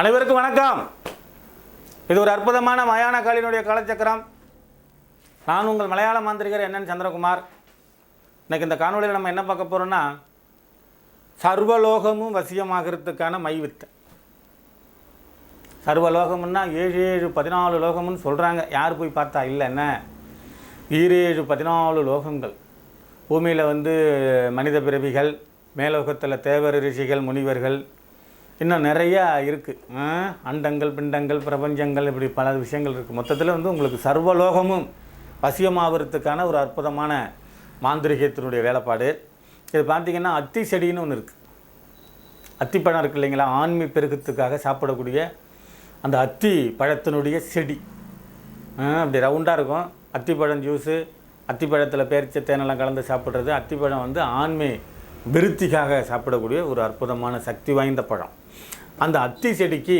அனைவருக்கும் வணக்கம். இது ஒரு அற்புதமான மயான காலினுடைய காலச்சக்கரம். நான் உங்கள் மலையாள மாந்திரிகர் என்னன் சந்திரகுமார். இன்றைக்கி இந்த காணொலியில் நம்ம என்ன பார்க்க போகிறோன்னா சர்வலோகமும் வசியமாகிறதுக்கான மைவித்தை. சர்வலோகம்னா ஏழு ஏழு பதினாலு லோகம்னு சொல்கிறாங்க யார் போய் பார்த்தா இல்லை என்ன? ஈரேழு பதினாலு லோகங்கள். பூமியில் வந்து மனித பிறவிகள் மேலோகத்தில் தேவர் ரிஷிகள் முனிவர்கள் இன்னும் நிறையா இருக்குது அண்டங்கள் பிண்டங்கள் பிரபஞ்சங்கள் இப்படி பல விஷயங்கள் இருக்குது மொத்தத்தில் வந்து உங்களுக்கு சர்வலோகமும் வசியமாகிறதுக்கான ஒரு அற்புதமான மாந்திரிகத்தினுடைய வேலைப்பாடு. இது பார்த்தீங்கன்னா அத்தி செடின்னு ஒன்று இருக்குது அத்திப்பழம் இருக்குது இல்லைங்களா? ஆண்மை பெருக்கத்துக்காக சாப்பிடக்கூடிய அந்த அத்தி பழத்தினுடைய செடி. அப்படி ரவுண்டாக இருக்கும். அத்திப்பழம் ஜூஸு அத்திப்பழத்தில் பேரிச்ச தேனெல்லாம் கலந்து சாப்பிட்றது அத்திப்பழம் வந்து ஆண்மை விருத்திக்காக சாப்பிடக்கூடிய ஒரு அற்புதமான சக்தி வாய்ந்த பழம். அந்த அத்தி செடிக்கு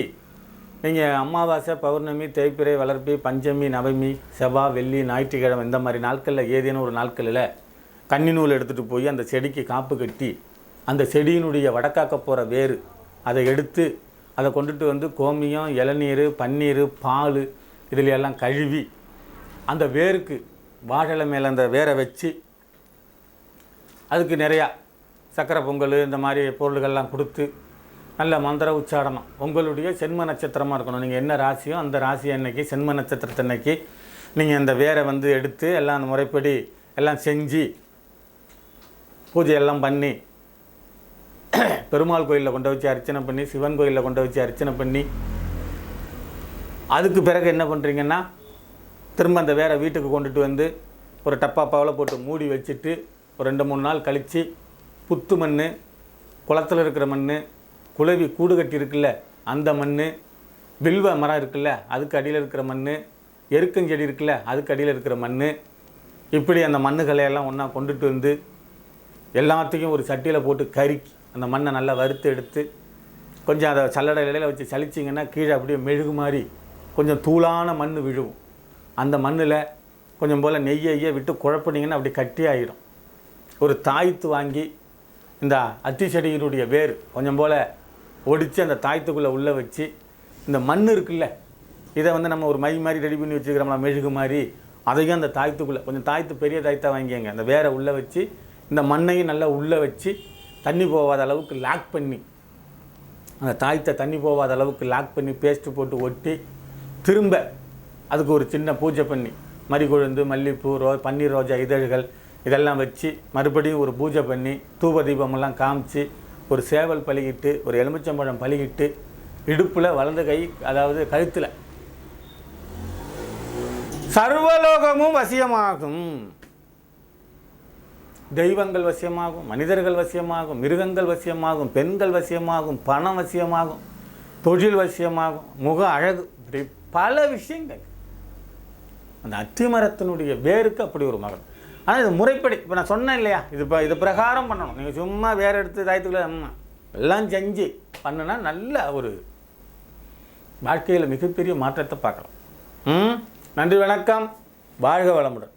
நீங்கள் அமாவாசை பௌர்ணமி தேய்பிறை வளர்ப்பி பஞ்சமி நவமி செவ்வாய் வெள்ளி ஞாயிற்றுக்கிழமை இந்த மாதிரி நாட்களில் ஏதேனும் ஒரு நாட்களில் கன்னி நூல் எடுத்துகிட்டு போய் அந்த செடிக்கு காப்பு கட்டி அந்த செடியினுடைய வடக்காக்க போகிற வேர் அதை எடுத்து அதை கொண்டுட்டு வந்து கோமியம் இளநீர் பன்னீர் பால் இதில் எல்லாம் கழுவி அந்த வேருக்கு வாழலை மேலே அந்த வேரை வச்சு அதுக்கு நிறையா சக்கரை பொங்கல் இந்த மாதிரி பொருள்கள்லாம் கொடுத்து நல்ல மந்திர உச்சாடனம் உங்களுடைய சென்ம நட்சத்திரமாக இருக்கணும். நீங்கள் என்ன ராசியோ அந்த ராசி அன்னைக்கு சென்ம நட்சத்திரத்தன்னைக்கு நீங்கள் அந்த வேரை வந்து எடுத்து எல்லாம் அந்த முறைப்படி எல்லாம் செஞ்சு பூஜையெல்லாம் பண்ணி பெருமாள் கோயிலில் கொண்டு வச்சு அர்ச்சனை பண்ணி சிவன் கோயிலில் கொண்டு வச்சு அர்ச்சனை பண்ணி அதுக்கு பிறகு என்ன பண்ணுறீங்கன்னா திரும்ப அந்த வேரை வீட்டுக்கு கொண்டுட்டு வந்து ஒரு டப்பாப்பாவில் போட்டு மூடி வச்சுட்டு ஒரு ரெண்டு மூணு நாள் கழித்து புத்து மண் குளத்தில் இருக்கிற மண் குளவி கூடு கட்டி இருக்குல்ல அந்த மண் வில்வ மரம் இருக்குல்ல அதுக்கு அடியில் இருக்கிற மண் எருக்கஞ்செடி இருக்குல்ல அதுக்கு அடியில் இருக்கிற மண் இப்படி அந்த மண்ணுகளை எல்லாம் ஒன்றா கொண்டுட்டு வந்து எல்லாத்தையும் ஒரு சட்டியில் போட்டு கருக்கி அந்த மண்ணை நல்லா வறுத்து எடுத்து கொஞ்சம் அதை சல்லடை இலையில் வச்சு சளிச்சிங்கன்னா கீழே அப்படியே மெழுகு மாதிரி கொஞ்சம் தூளான மண் விழுவும். அந்த மண்ணில் கொஞ்சம் போல் நெய்யையே விட்டு குழப்பினீங்கன்னா அப்படி கட்டி ஆகிடும் ஒரு தாய்த்து வாங்கி இந்த அத்தி செடியினுடைய வேர் கொஞ்சம் போல் ஒடித்து அந்த தாய்த்துக்குள்ளே உள்ளே வச்சு இந்த மண் இருக்குல்ல இதை வந்து நம்ம ஒரு மை மாதிரி ரெடி பண்ணி வச்சுக்கிறோம்ல மெழுகு மாதிரி அதையும் அந்த தாய்த்துக்குள்ளே கொஞ்சம் தாய்த்து பெரிய தாய்த்தாக வாங்கிக்கங்க. அந்த வேரை உள்ளே வச்சு இந்த மண்ணையும் நல்லா உள்ளே வச்சு தண்ணி போகாத அளவுக்கு லாக் பண்ணி அந்த தாய்த்தை தண்ணி போகாத அளவுக்கு லாக் பண்ணி பேஸ்ட்டு போட்டு ஒட்டி திரும்ப அதுக்கு ஒரு சின்ன பூஜை பண்ணி மறிகொழுந்து மல்லிப்பூ ரோ பன்னீர் ரோஜா இதழ்கள் இதெல்லாம் வச்சு மறுபடியும் ஒரு பூஜை பண்ணி தூப தீபமெல்லாம் காமிச்சு ஒரு சேவல் பழகிட்டு ஒரு எலுமிச்சம்பழம் பழகிட்டு இடுப்பில் வலது கை அதாவது கழுத்தில். சர்வலோகமும் வசியமாகும். தெய்வங்கள் வசியமாகும் மனிதர்கள் வசியமாகும் மிருகங்கள் வசியமாகும் பெண்கள் வசியமாகும் பணம் வசியமாகும் தொழில் வசியமாகும் முக அழகு இப்படி பல விஷயங்கள். அந்த அத்திமரத்தினுடைய வேருக்கு அப்படி ஒரு மகன். ஆனால் இது முறைப்படி. இப்போ நான் சொன்னேன் இல்லையா? இது இப்போ இது பிரகாரம் பண்ணணும். நீங்கள் சும்மா வேறு எடுத்து தாயத்துக்குள்ள எல்லாம் செஞ்சு பண்ணுனா நல்ல ஒரு வாழ்க்கையில் மிகப்பெரிய மாற்றத்தை பார்க்கலாம். ம்? நன்றி வணக்கம். வாழ்க வளமுடன்.